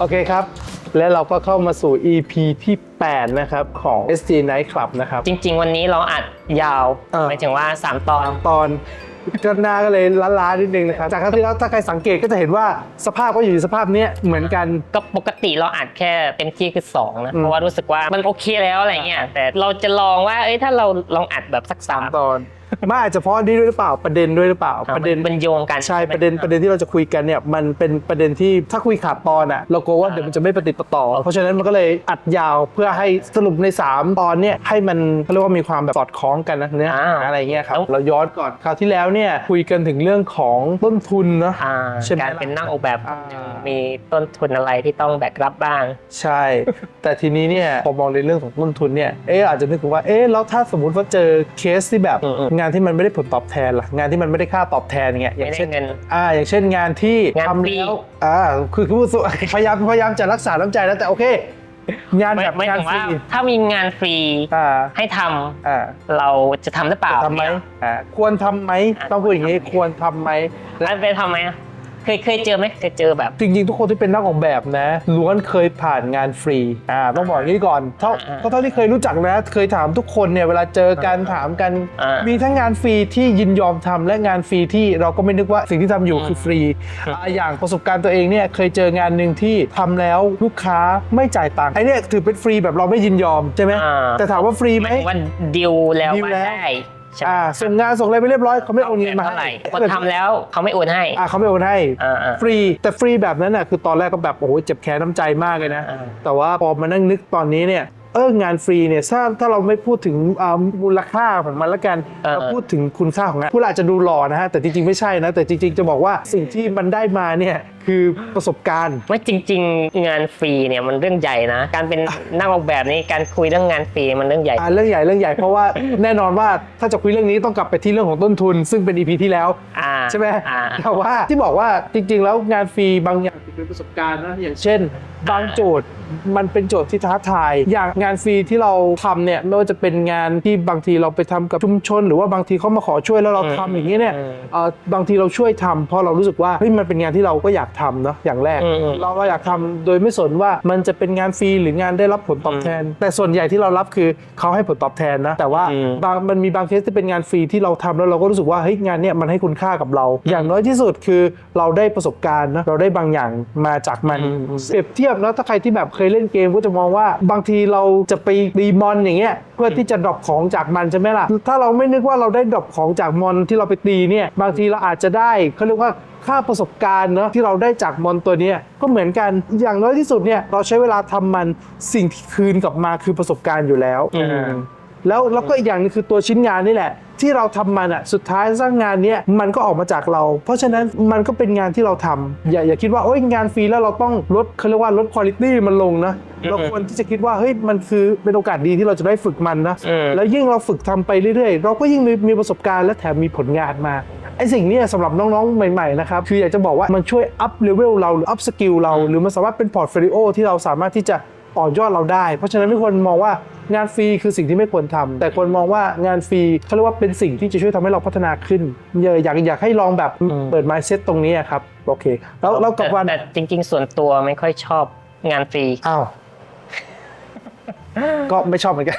โอเคครับ และเราก็เข้ามาสู่ EP ที่ 8 นะครับ ของ SG Night Club นะครับ จริง ๆ วันนี้เราอัดยาวเออ หมายถึงว่า 3 ตอน ตอนก็หน้าก็เลยล้าๆนิดนึงนะครับ จากครั้งที่แล้วถ้าใครสังเกตก็จะเห็นว่าสภาพก็อยู่ในสภาพเนี้ยเหมือนกัน ก็ปกติเราอัดแค่เต็มที่คือ 2 นะ อืม เพราะว่ารู้สึกว่ามันโอเคแล้วอะไรเงี้ยแต่เราจะลองว่าเอ้ยถ้าเราลองอัดแบบสักสามตอน มันอาจจะเพราะนี้ด้วยหรือเปล่าประเด็นด้วยหรือเปล่าอะประเด็นมันโยงกันใช่ไหมประเด็นประเด็นที่เราจะคุยกันเนี่ยมันเป็นประเด็นที่ถ้าคุยขาดตอนอะเรากลัวว่าอ่าเดี๋ยวมันจะไม่ปฏิดประต่อ เพราะฉะนั้นมันก็เลยอัดยาวเพื่อให้สรุปใน 3 ตอนเนี่ยให้มันเขาเรียกว่ามีความแบบสอดคล้องกันนะเนื้อหาอะไรเงี้ยครับเราย้อนก่อนคราวที่แล้วเนี่ยคุยกันถึงเรื่องของต้นทุนเนาะอ่าใช่ไหมการเป็นนั่งออกแบบอ่ามีต้นทุนอะไรที่ต้องแบกรับบ้าง ใช่ แต่ทีนี้เนี่ยพอมองในเรื่องของต้นทุนเนี่ยเอออาจจะนึกถึงว่าเออแล้วถ้าสมมติว่าเจอเคสที่แบบอืมงานที่มันไม่ได้ผลตอบแทนล่ะงานที่มันไม่ได้ค่าตอบแทนเงี้ยอไม่ย่างได้เช่นเงินอ่าอย่างเช่นงานที่งานทำฟรีแล้วอ่าคือคือพูดสุพยายามพยายามจะรักษาน้ำใจแล้วแต่โอเค งานไม่แบบไม่งานถึงฟรีว่าถ้ามีงานฟรีอ่าให้ทำอ่าเราจะทำหรือเปล่าทำไหมเนี่ยอ่าควรทำไหมอ่าต้องพูดอย่างนี้ควรทำไหมแล้วไปทำไหมอะ เคยเคยเจอไหมเคยเจอแบบ จริงๆ ทุกคนที่เป็นนักออกแบบนะล้วนเคยผ่านงานฟรีอ่าต้องบอกอย่างนี้ก่อนเท่าอ่าก็เท่าที่เคยรู้จักนะ เคยถามทุกคนเนี่ยเวลาเจอกันถามกัน อ่ามีมีทั้งงานฟรีที่ยินยอมทำและงานฟรีที่เราก็ไม่นึกว่าสิ่งที่ทำอยู่คือฟรีอืมอ่าอย่างประสบการณ์ตัวเองเนี่ยเคยเจองานหนึ่งที่ทำแล้วลูกค้าไม่จ่ายตังค์ไอ้เนี่ยถือเป็นฟรีแบบเราไม่ยินยอมใช่ไหมอ่า แต่ถามว่าฟรีไหมว่าดิวแล้วดีลว่าแล้ว ได้ ใช่ไหมอ่าส่งงานส่งอะไรไปเรียบร้อยเขาไม่โอนเงินมาเท่าไหให้ร่คนทำแล้วเขาไม่โอนให้ อ่าเขาไม่โอนให้อ่าอ่าฟรีแต่ฟรีแบบนั้นน่ะคือตอนแรกก็แบบโอ้โหเจ็บแค้นน้ำใจมากเลยนะ อ่า แต่ว่าพอมานั่งนึกตอนนี้เนี่ยเอองานฟรีเนี่ยถ้าถ้าเราไม่พูดถึงอ่ามูลค่าของมันละกันเออ เราพูดถึงคุณค่าของงานพูดอาจจะดูหล่อนะฮะแต่จริงๆไม่ใช่นะแต่จริงๆจะบอกว่าสิ่งที่มันได้มาเนี่ย คือประสบการณ์ ไม่จริง ๆ งานฟรีเนี่ยมันเรื่องใหญ่นะ การเป็นนักออกแบบนี้การคุยเรื่องงานฟรีมันเรื่องใหญ่ อ่าเรื่องใหญ่เรื่องใหญ่เพราะว่าแน่นอนว่าถ้าจะคุยเรื่องนี้ต้องกลับไปที่เรื่องของต้นทุน ซึ่งเป็น EP ที่แล้วอ่าใช่ไหมอ่า แต่ว่าที่บอกว่าจริง ๆ แล้วงานฟรีบางอย่างเป็นประสบการณ์นะอย่างเช่น บางโจทย์มันเป็นโจทย์ที่ท้าทาย อย่างงานฟรีที่เราทำเนี่ยไม่ว่าจะเป็นงานที่บางทีเราไปทำกับชุมชน หรือว่าบางทีเขามาขอช่วยแล้วเราทำอย่างนี้เนี่ยอืมเอ่อบางทีเราช่วยทำเพราะเรารู้สึกว่าเฮ้ยมันเป็นงานที่เราก็อยากทำเนาะอย่างแรก อืมอืม เราเราอยากทำโดยไม่สนว่ามันจะเป็นงานฟรีหรืองานได้รับผลตอบแทน แต่ส่วนใหญ่ที่เรารับคือเขาให้ผลตอบแทนนะแต่ว่าอืม บางมันมีบางเคสที่เป็นงานฟรีที่เราทำแล้วเราก็รู้สึกว่าเฮ้ยงานเนี้ยมันให้คุณค่ากับเรา อย่างน้อยที่สุดคือเราได้ประสบการณ์นะเราได้บางอย่างมาจากมันอืมอืมเปรียบเทียบนะถ้าใครที่แบบเคยเล่นเกมก็จะมองว่าบางทีเราจะไปตีมอนอย่างเงี้ยเพื่อที่จะดรอปของจากมันใช่ไหมล่ะ ถ้าเราไม่นึกว่าเราได้ดรอปของจากมอนที่เราไปตีเนี่ยบางทีเราอาจจะได้เขาเรียกว่า ค่าประสบการณ์เนาะที่เราได้จากมอนตัวเนี้ยก็เหมือนกันอย่างน้อยที่สุดเนี่ยเราใช้เวลาทำมันสิ่งที่คืนกลับมาคือประสบการณ์อยู่แล้วอืมแล้วแล้วก็อีกอย่างหนึงคือตัวชิ้นงานนี่แหละ ที่เราทำมันอะสุดท้ายสร้างงานเนี้ยมันก็ออกมาจากเรา เพราะฉะนั้นมันก็เป็นงานที่เราทำอย่าอย่าคิดว่าโอ้ยงานฟรีแล้วเราต้องลดเขาเรียกว่าลดคุณภาพมันลงนะอืมเราควรที่จะคิดว่าเฮ้ยมันคือเป็นโอกาสดีที่เราจะได้ฝึกมันนะอืมแล้วยิ่งเราฝึกทำไปเรื่อยๆ เราก็ยิ่งมีมีประสบการณ์และแถมมีผลงานมา ไอ้สิ่งเนี้ยสำหรับน้องๆใหม่ๆนะครับคืออยากจะบอกว่ามันช่วยอัพเลเวลเราหรืออัพสกิลเรา หรือมันสามารถเป็นพอร์ตโฟลิโอที่เราสามารถที่จะต่อยอดเราได้ เพราะฉะนั้นไม่ควรมองว่างานฟรีคือสิ่งที่ไม่ควรทำแต่ควรมองว่างานฟรีเขาเรียกว่าเป็นสิ่งที่จะช่วยทำให้เราพัฒนาขึ้นอยากอยากอยากให้ลองแบบเปิด mindset ตรงนี้อะครับโอเค แล้วแล้วกับวันแต่แต่จริง ๆ ส่วนตัวไม่ค่อยชอบงานฟรีอ้าวก็ไม่ชอบเหมือนกัน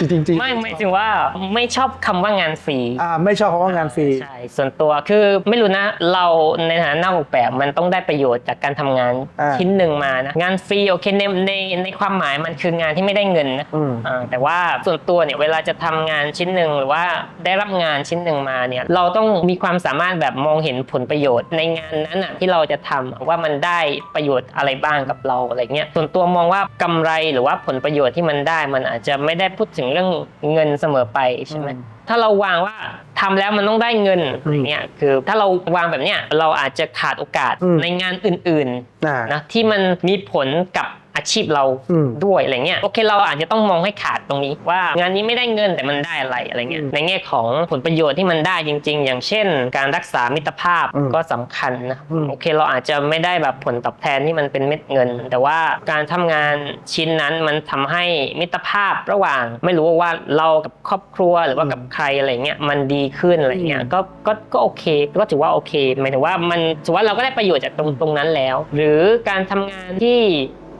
จริงๆจริงไม่ไม่ถึงว่าไม่ชอบคำว่างานฟรีอ่าไม่ชอบเพราะว่างานฟรีใช่ส่วนตัวคือไม่รู้นะเราในฐานะนักออกแบบมันต้องได้ประโยชน์จากการทำงานอ่าชิ้นหนึ่งมานะงานฟรีโอเคในในในความหมายมันคืองานที่ไม่ได้เงินนะอืมอ่าแต่ว่าส่วนตัวเนี่ยเวลาจะทำงานชิ้นหนึ่งหรือว่าได้รับงานชิ้นหนึ่งมาเนี่ยเราต้องมีความสามารถแบบมองเห็นผลประโยชน์ในงานนั้นอะที่เราจะทำว่ามันได้ประโยชน์อะไรบ้างกับเราอะไรเงี้ยส่วนตัวมองว่ากำไรหรือว่าผลประโยชน์ที่มันได้มันอาจจะไม่ได้พูดถึงเรื่องเงินเสมอไปใช่ไหมอืมถ้าเราวางว่าทำแล้วมันต้องได้เงินอะไรเงี้ยคือถ้าเราวางแบบเนี้ยเราอาจจะขาดโอกาสอืมในงานอื่นอ่าๆนะที่มันมีผลกับ อาชีพเราอืมด้วยอะไรเงี้ยโอเคเราอาจจะต้องมองให้ขาดตรงนี้ว่างานนี้ไม่ได้เงินแต่มันได้อะไรอะไรเงี้ยอืมในแง่ของผลประโยชน์ที่มันได้จริง ๆ อย่างเช่น การรักษามิตรภาพอืมก็สำคัญนะอืมโอเคเราอาจจะไม่ได้แบบผลตอบแทนที่มันเป็นเม็ดเงิน แต่ว่าการทำงานชิ้นนั้นมันทำให้มิตรภาพระหว่าง ไม่รู้ว่าเรากับครอบครัวหรือว่ากับใครอะไรเงี้ยมันดีขึ้นอะไรเงี้ยอืมก็ก็ก็โอเคก็ถือว่าโอเคหมายถึงว่ามันถือว่าเราก็ได้ประโยชน์จากตรงตรงนั้นแล้ว หรือการทำงานที่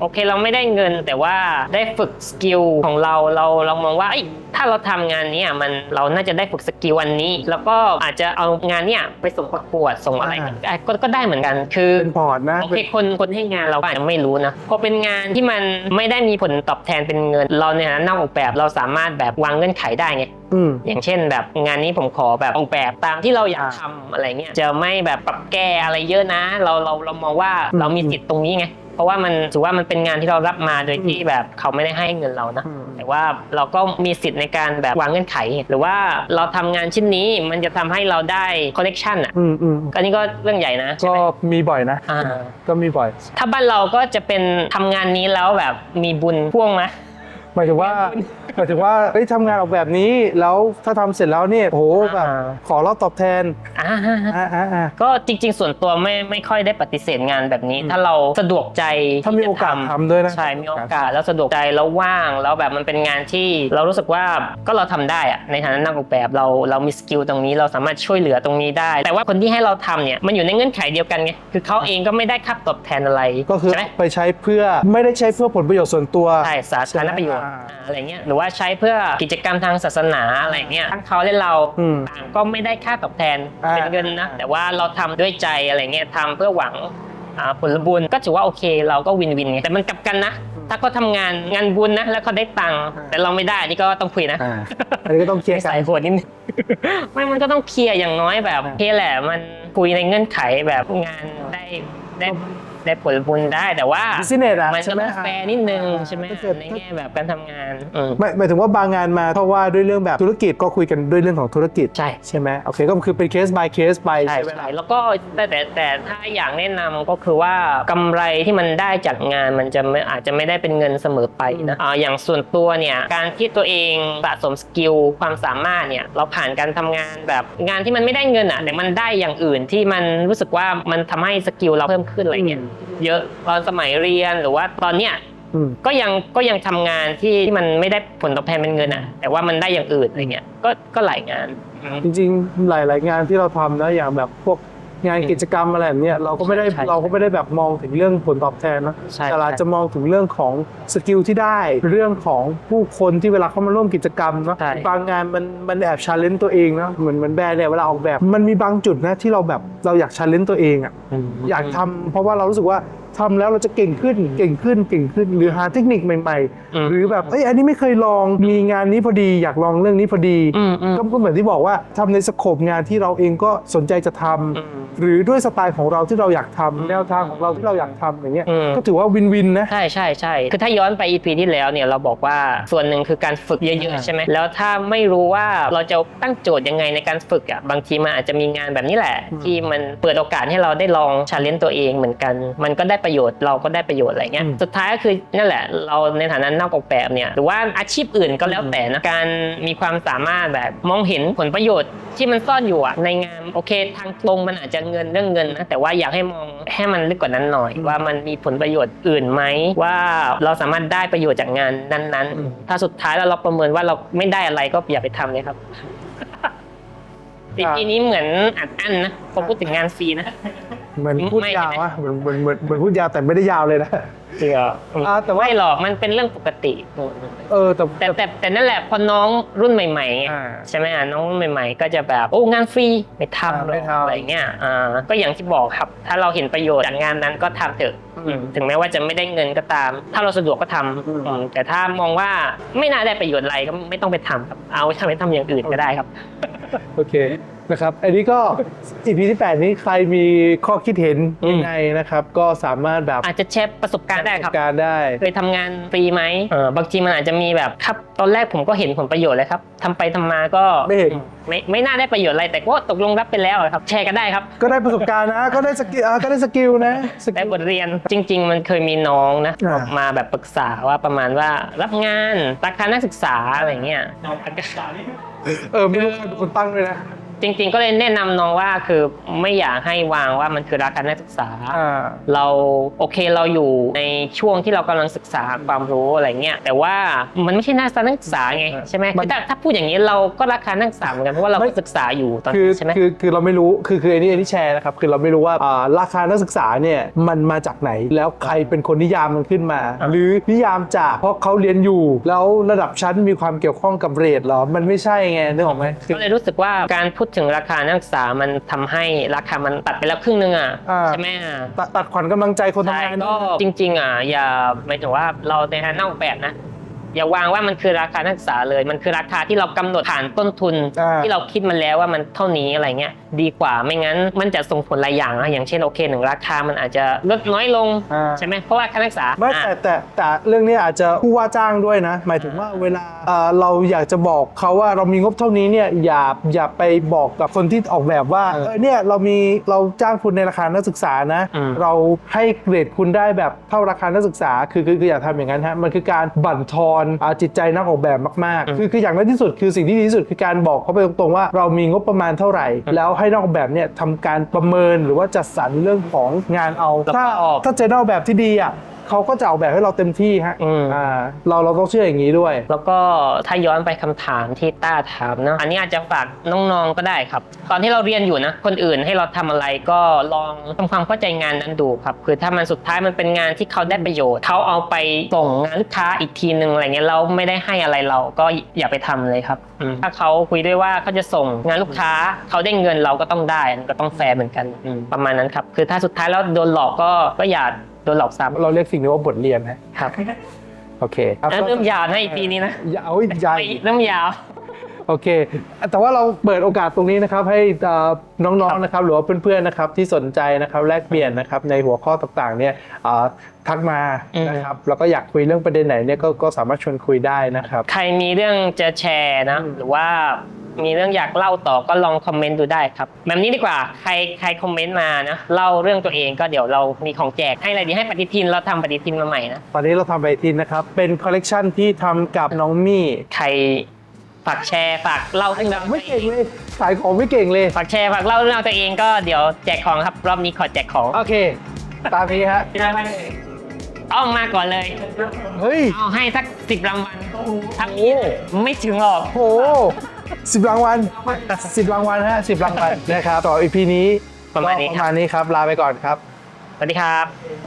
โอเคเราไม่ได้เงินแต่ว่าได้ฝึกสกิลของเราเราเรามองว่าเอ้ยถ้าเราทำงานเนี้ยมันเราน่าจะได้ฝึกสกิลอันนี้ แล้วก็อาจจะเอางานเนี้ยไปส่งประกวดส่งอะไรอ่าอะก็ก็ได้เหมือนกันคือเป็นพอร์ตนะโอเคคนคนให้งานเราก็อาจจะไม่รู้นะพอเป็นงานที่มันไม่ได้มีผลตอบแทนเป็นเงิน เราเนี่ยนะนักออกแบบเราสามารถแบบวางเงื่อนไขได้ไงอืมอย่างเช่น แบบงานนี้ผมขอแบบออกแบบตามที่เราอยากอ่าทำอะไรเงี้ยจะไม่แบบปรับแก้อะไรเยอะนะ เราเราเรามองว่าอืมเรามีสิทธิ์ตรงนี้ไง เพราะว่ามันถือว่ามันเป็นงานที่เรารับมาโดยที่แบบเขาไม่ได้ให้เงินเรานะอืมแต่ว่าเราก็มีสิทธิ์ในการแบบวางเงื่อนไข หรือว่าเราทำงานชิ้นนี้มันจะทำให้เราได้คอนเน c ชันอะอืมอืมก็นี่ก็เรื่องใหญ่นะใช่ก็ไหมมีบ่อยนะอ่าก็มีบ่อย ถ้าบ้านเราก็จะเป็นทำงานนี้แล้วแบบมีบุญพ่วงไหมหมายถึงว่า หมายถึงว่าเอ้ยทำงานออกแบบนี้แล้วถ้าทำเสร็จแล้วเนี่ยโอ้โหแบบอ่าขอรอบตอบแทนอ่าอ่าอ่าอ่า ก็จริง ๆ ส่วนตัวไม่ไม่ค่อยได้ปฏิเสธงานแบบนี้ถ้าเราสะดวกใจถ้ามีที่จะโอกาสทำด้วยนะ ใช่มีโอกาสแล้วสะดวกใจแล้วว่างแล้วแบบมันเป็นงานที่เรารู้สึกว่าก็เราทำได้อะในฐานะนักออกแบบเราเรามีสกิลตรงนี้เราสามารถช่วยเหลือตรงนี้ได้ แต่ว่าคนที่ให้เราทำเนี่ยมันอยู่ในเงื่อนไขเดียวกันไงคือเขาเองก็ไม่ได้ค่าตอบแทนอะไรก็คือใช่ไหมไปใช้เพื่อไม่ได้ใช้เพื่อผลประโยชน์ส่วนตัว ใช่สาธารณประโยชน์อ่า อ่าอะไรเงี้ยหรือว่าใช้เพื่อกิจกรรมทางศาสนาอะไรเงี้ยทั้งเขาและเราอืม ต่างก็ไม่ได้ค่าตอบแทนอ่า เป็นเงินนะแต่ว่าเราทำด้วยใจอะไรเงี้ยทำเพื่อหวังอ่าผลบุญก็ถือว่าโอเค เราก็วินวินไงแต่มันกลับกันนะ ถ้าเขาทำงานงานบุญนะแล้วเขาได้ตังค์แต่เราไม่ได้นี่ก็ต้องคุยนะ อ่าอันนี้ก็ต้องเคลียร์กัน ใส่หัวนิดนึง ไม่มันก็ต้องเคลียร์อย่างน้อยแบบโอเคแหละ มันคุยในเงื่อนไขแบบงานได้ได้ ได้ผลบุญได้แต่ว่าบิสเนสอะมันใช่ก็ไหมต้องแฟร์นิดนึงใช่ไหมถ้าเกิด ในแง่แบบการทำงานอืมไม่หมายถึงว่าบางงานมาเพราะว่าด้วยเรื่องแบบธุรกิจก็คุยกันด้วยเรื่องของธุรกิจใช่ ใช่ไหมโอเคก็คือเป็นเคส by เคสไปใช่ใช่ไหมใช่แล้วก็แต่แต่แต่ถ้าอย่างแนะนำก็คือว่ากำไรที่มันได้จากงานมันจะไม่อาจจะไม่ได้เป็นเงินเสมอไปนะอ่าอย่างส่วนตัวเนี่ยการที่ตัวเองสะสมสกิลความสามารถเนี่ยเราผ่านการทำงานแบบงานที่มันไม่ได้เงินอะแต่มันได้อย่างอื่นที่มันรู้สึกว่ามันทำให้สกิลเราเพิ่มขึ้นอะไรเงี้ย เยอะตอนสมัยเรียนหรือว่าตอนเนี้ยอืมก็ยังก็ยังทำงานที่ที่มันไม่ได้ผลตอบแทนเป็นเงินอะ แต่ว่ามันได้อย่างอื่นอะไรเงี้ยก็ก็หลายงานอืมจริงๆ หลายๆงานที่เราทำนะอย่างแบบพวก งานกิจกรรมอะไรแบบเนี้ยเราก็ไม่ได้ใช่ใช่เราก็ไม่ได้แบบมองถึงเรื่องผลตอบแทนนะใช่แต่เราใช่ จะมองถึงเรื่องของสกิลที่ได้ เรื่องของผู้คนที่เวลาเขามาร่วมกิจกรรมเนาะใช่ บางงานมันมันแอบชาเลนจ์ตัวเองนะเหมือนเหมือนแบรนด์เนี่ยเวลาออกแบบ มันมีบางจุดนะที่เราแบบเราอยากชาเลนจ์ตัวเองอะ อยากทำเพราะว่าเรารู้สึกว่า ทำแล้วเราจะเก่งขึ้นเก่งขึ้นเก่งขึ้น หรือหาเทคนิคใหม่อืมๆหรือแบบเอ้ยอันนี้ไม่เคยลองมีงานนี้พอดีอยากลองเรื่องนี้พอดีอืมอืมก็ก็เหมือนที่บอกว่าทำในสโคปงานที่เราเองก็สนใจจะทำอืมหรือด้วยสไตล์ของเราที่เราอยากทำแนวทางของเราที่เราอยากทำอย่างเงี้ยอืมก็ถือว่าวินวินนะใช่ใช่ใช่คือถ้าย้อนไป EP ที่แล้วเนี่ยเราบอกว่าส่วนหนึ่งคือการฝึกเยอ่าอะๆใช่ไหมแล้วถ้าไม่รู้ว่าเราจะตั้งโจทย์ยังไงในการฝึกอะบางทีมันอาจจะมีงานแบบนี้แหละ ที่มันเปิดโอกาสให้เราได้ลองชาเลนจ์ตัวเองเหมือนกัน มันก็ได้ประโยชน์เราก็ได้ประโยชน์อะไรเงี้ยอืมสุดท้ายก็คือนั่นแหละ เราในฐานะนักออกแบบเนี่ยหรือว่าอาชีพอื่นก็แล้วแต่นะการมีความสามารถแบบมองเห็นผลประโยชน์ที่มันซ่อนอยู่อะในงานโอเค ทางตรงมันอาจจะเงินเรื่องเงินนะแต่ว่าอยากให้มองให้มันลึกกว่านั้นหน่อยอืมว่ามันมีผลประโยชน์อื่นไหมว่าเราสามารถได้ประโยชน์จากงานนั้นอืมๆถ้าสุดท้ายแล้วเราประเมินว่าเราไม่ได้อะไรก็อย่าไปทำเลยครับ ปีนี้เหมือนอัดอั้นนะพอพูดถึงงานฟรีนะ เหมือนพูดไม่ยาวใช่ไหมอะเหมือนเหมือนเหมือนเหมือนพูดยาวแต่ไม่ได้ยาวเลยนะ จริงเหรออ่าแต่ว่า ไม่หรอกมันเป็นเรื่องปกติเออแต่แต่แต่แต่นั่นแหละพอน้องรุ่นใหม่ๆไงอ่าใช่ไหมอะน้องรุ่นใหม่ๆ ก็จะแบบโอ้งานฟรีไม่อ่าทำหรไม่อกทำอะไรเงี้ยอ่าก็อย่างที่บอกครับ ถ้าเราเห็นประโยชน์จากงานนั้นก็ทำเถอะอืมอืมถึงแม้ว่าจะไม่ได้เงินก็ตาม ถ้าเราสะดวกก็ทำอืมอืมแต่ถ้ามองว่าไม่น่าได้ประโยชน์อะไรก็ไม่ต้องไปทำครับเอาไปทำไปทำอย่างอื่นก็ได้ครับ โอเค นะครับ อันนี้ก็ EP ที่ 8 นี้ใครมีข้อคิดเห็นยังไงนะครับ ก็สามารถแบบอาจจะแชร์ประสบการณ์ได้ครับการได้เคยทำงานฟรีไหมเออบางทีมันอาจจะมีแบบครับตอนแรกผมก็เห็นผลประโยชน์เลยครับทำไปทำมาก็ไม่เห็นไม่ไม่น่าได้ประโยชน์อะไรแต่ก็ตกลงรับไปแล้วอะครับ แชร์กันได้ครับ ก็ได้ประสบการณ์นะ ก็ได้สกิลอ่าก็ได้สกิลนะสกิได้ลบทเรียนจริง ๆ มันเคยมีน้องนะอ่าออกมาแบบปรึกษาว่าประมาณว่ารับงานราคานักศึกษาอะไรเงี้ยเออไม่รู้ใครเป็นคนตั้งด้วยนะ จริง ๆ ก็เลยแนะนำน้องว่าคือไม่อยากให้วางว่ามันคือราคานักศึกษา อ่า เราโอเคเราอยู่ในช่วงที่เรากำลังศึกษาความรู้อะไรเงี้ยแต่ว่ามันไม่ใช่หน้าตานักศึกษาไงใช่ไหมมัน คือถ้าถ้าพูดอย่างนี้เราก็ราคานักศึกษาเหมือนกันเพราะว่าเราไม่ก็ศึกษาอยู่ตอนคือนี้ใช่ไหม คือคือเราไม่รู้คือคืออันนี้อันนี้แชร์นะครับคือเราไม่รู้ว่าอ่าราคานักศึกษาเนี่ยมันมาจากไหนแล้วใครเป็นคนนิยามมันขึ้นมาอ่าหรือนิยามจากเพราะเขาเรียนอยู่ แล้วระดับชั้นมีความเกี่ยวข้องกับเรทเหรอมันไม่ใช่ไงนึกออกไหมคือ ก็เลยรู้สึกว่าการพูดถึงราคานักศึกษามันทำให้ราคามันตัดไปแล้วครึ่งนึงอะอ่าใช่ไหมอะตัดตัดขวัญกำลังใจคนทำใช่งานก็จริง ๆอะอย่าหมายถึงว่าเราในฐานะออกแบบนะ อย่าวางว่ามันคือราคานักศึกษาเลย มันคือราคาที่เรากำหนดผ่านต้นทุน อ่า ที่เราคิดมาแล้วว่ามันเท่านี้อะไรเงี้ยดีกว่าไม่งั้นมันจะส่งผลหลายอย่างนะอย่างเช่นโอเคหนึ่งราคามันอาจจะลดน้อยลงอ่า ใช่ไหมเพราะว่าค่านักศึกษาไม่อะแต่แต่แต่เรื่องนี้อาจจะผู้ว่าจ้างด้วยนะ หมายถึงว่าเวลาเอ่อเราอยากจะบอกเขาว่าเรามีงบเท่านี้เนี่ยอย่าอย่าไปบอกกับคนที่ออกแบบว่าเออเออเนี่ยเรามีเราจ้างคุณในราคานักศึกษานะ อืม เราให้เกรดคุณได้แบบเท่าราคานักศึกษาคือคือคืออย่าทำอย่างนั้นฮะมันคือการบั่นทอนอ่าจิตใจนักออกแบบมากๆ คือคืออย่างน้อยที่สุดคือสิ่งที่ดีที่สุดคือการบอกเขาไปตรงๆว่าเรามีงบประมาณเท่าไหร่ แล้วให้นักออกแบบเนี่ยทำการประเมินหรือว่าจัดสรรเรื่องของงานเอาแล้วก็ถ้าออกถ้าเจนออกแบบที่ดีอะ เขาก็จะออกแบบให้เราเต็มที่ฮะอืม อ่าเราเราต้องเชื่ออย่างนี้ด้วย แล้วก็ถ้าย้อนไปคำถามที่ต้าถามเนอะอันนี้อาจจะฝากน้องๆก็ได้ครับ ตอนที่เราเรียนอยู่นะ คนอื่นให้เราทำอะไรก็ลองทำความเข้าใจงานนั้นดูครับ คือถ้ามันสุดท้ายมันเป็นงานที่เขาได้ประโยชน์ เขาเอาไปส่งงานลูกค้าอีกทีหนึ่งอะไรเงี้ยเราไม่ได้ให้อะไรเราก็อย่าไปทำเลยครับอืมถ้าเขาคุยด้วยว่าเขาจะส่งงานลูกค้าเขาได้เงินเราก็ต้องได้อันนก็ต้องแฟร์เหมือนกันอืมประมาณนั้นครับคือถ้าสุดท้ายแล้วโดนหลอกก็ก็อย่า โดนหลอกซ้ำเราเรียกสิ่งนี้ว่าบทเรียนฮะครับโอเคแล้วเริ่มยาวนะอีพีนี้นะยาวใหญ่เริ่มยาว โอเค แต่ว่าเราเปิดโอกาสตรงนี้นะครับให้เอ่อน้องๆนะครับหรือว่าเพื่อนๆนะครับที่สนใจนะครับแลกเปลี่ยนนะครับในหัวข้อต่างๆเนี่ยเอ่อทักมาอืม นะครับแล้วก็อยากคุยเรื่องประเด็นไหนเนี่ยก็ก็สามารถชวนคุยได้นะครับ ใครมีเรื่องจะแชร์นะ หรือว่า มีเรื่องอยากเล่าต่อก็ลองคอมเมนต์ดูได้ครับ แบบนี้ดีกว่าใครใครคอมเมนต์มานะเล่าเรื่องตัวเองก็เดี๋ยวเรามีของแจกให้อะไรดีให้ปฏิทินเราทำปฏิทินมาใหม่นะ ตอนนี้เราทำไปทีนะครับ เป็นคอลเลกชันที่ทำกับน้องมี่ใครฝากแชร์ฝากเล่าเรื่องราวไม่เก่งเลยขายของไม่เก่งเลย ฝากแชร์ฝากเล่าเรื่องราวตัวเองก็เดี๋ยวแจกของครับรอบนี้ขอแจกของโอเค ตามนี้ฮะเอามาก่อนเลยเฮ้ย เอาให้สักสิบรางวัลทั้งนี้ไม่ถึงหรอก โห สิบรางวัลสิบรางวัลฮะสิบรางวัลนะครับต่ออีพีนี้ประมาณนี้ก็คประรับมาณนี้ครับ ลาไปก่อนครับ สวัสดีครับส